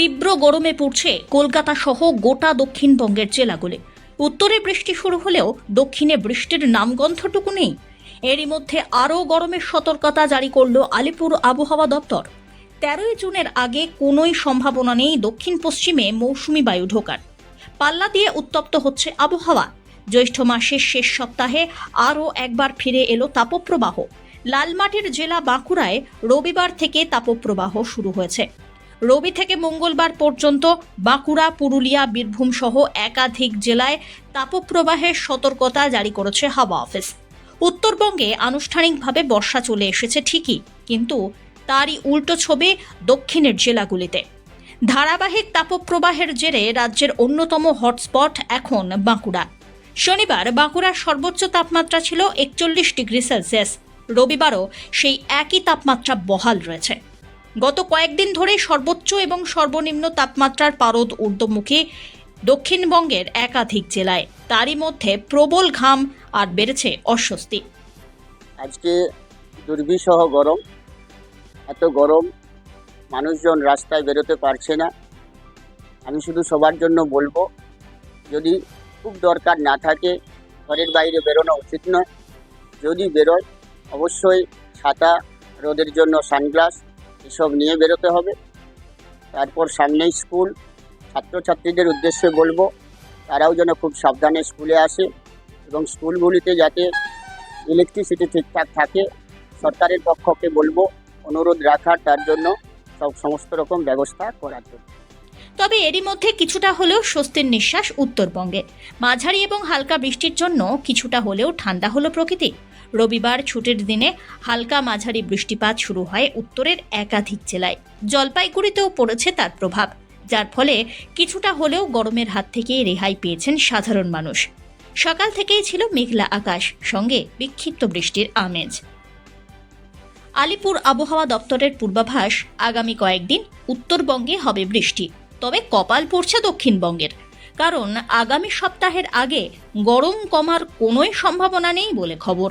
তীব্র গরমে পড়ছে কলকাতা সহ গোটা দক্ষিণবঙ্গের জেলাগুলি। উত্তরে বৃষ্টি শুরু হলেও দক্ষিণে বৃষ্টির নামগন্ধটুকু নেই। এরই মধ্যে আরও গরমের সতর্কতা জারি করল আলিপুর আবহাওয়া দপ্তর। তেরোই জুনের আগে কোনোই সম্ভাবনা নেই দক্ষিণ পশ্চিমে মৌসুমি বায়ু ঢোকার। পাল্লা দিয়ে উত্তপ্ত হচ্ছে আবহাওয়া। জ্যৈষ্ঠ মাসের শেষ সপ্তাহে আরও একবার ফিরে এলো তাপপ্রবাহ। লালমাটির জেলা বাঁকুড়ায় রবিবার থেকে তাপপ্রবাহ শুরু হয়েছে। রবি থেকে মঙ্গলবার পর্যন্ত বাঁকুড়া, পুরুলিয়া, বীরভূম সহ একাধিক জেলায় তাপপ্রবাহের সতর্কতা জারি করেছে হাওয়া অফিস। উত্তরবঙ্গে আনুষ্ঠানিকভাবে বর্ষা চলে এসেছে ঠিকই, কিন্তু তারই উল্টো ছবি দক্ষিণের জেলাগুলিতে। ধারাবাহিক তাপপ্রবাহের জেরে রাজ্যের অন্যতম হটস্পট এখন বাঁকুড়া। শনিবার বাঁকুড়ার সর্বোচ্চ তাপমাত্রা ছিল একচল্লিশ ডিগ্রি সেলসিয়াস। রবিবারও সেই একই তাপমাত্রা বহাল রয়েছে। গত কয়েকদিন ধরে সর্বোচ্চ এবং সর্বনিম্ন তাপমাত্রার পারদ ঊর্ধ্বমুখী দক্ষিণবঙ্গের একাধিক জেলায়। তারই মধ্যে প্রবল ঘাম আর বেড়েছে অস্বস্তি। আজকে দুর্বিষহ গরম। এত গরম মানুষজন রাস্তায় বেরোতে পারছে না। আমি শুধু সবার জন্য বলব, যদি খুব দরকার না থাকে, ঘরের বাইরে বেরোনো উচিত নয়। যদি বেরোয়, অবশ্যই ছাতা, রোদের জন্য সানগ্লাস এসব নিয়ে বেরোতে হবে। তারপর সামনেই স্কুল। ছাত্রছাত্রীদের উদ্দেশ্যে বলব, তারাও যেন খুব সাবধানে স্কুলে আসে এবং স্কুলগুলিতে যাতে ইলেকট্রিসিটি ঠিকঠাক থাকে, সরকারের পক্ষকে বলব, অনুরোধ রাখার তার জন্য সব সমস্ত রকম ব্যবস্থা করার জন্য। তবে এরই মধ্যে কিছুটা হলেও স্বস্তির নিঃশ্বাস উত্তরবঙ্গে। মাঝারি এবং হালকা বৃষ্টির জন্য কিছুটা হলেও ঠান্ডা হলো প্রকৃতি। রবিবার ছুটির দিনে হালকা মাঝারি বৃষ্টিপাত শুরু হয় উত্তরের একাধিক জেলায়। জলপাইগুড়িতেও পড়েছে তার প্রভাব, যার ফলে কিছুটা হলেও গরমের হাত থেকে রেহাই পেয়েছেন সাধারণ মানুষ। সকাল থেকেই ছিল মেঘলা আকাশ, সঙ্গে বিক্ষিপ্ত বৃষ্টির আমেজ। আলিপুর আবহাওয়া দপ্তরের পূর্বাভাস, আগামী কয়েকদিন উত্তরবঙ্গে হবে বৃষ্টি, তবে কপাল পড়ছে দক্ষিণবঙ্গের, কারণ আগামী সপ্তাহের আগে গরম কমার কোনোই সম্ভাবনা নেই বলে খবর।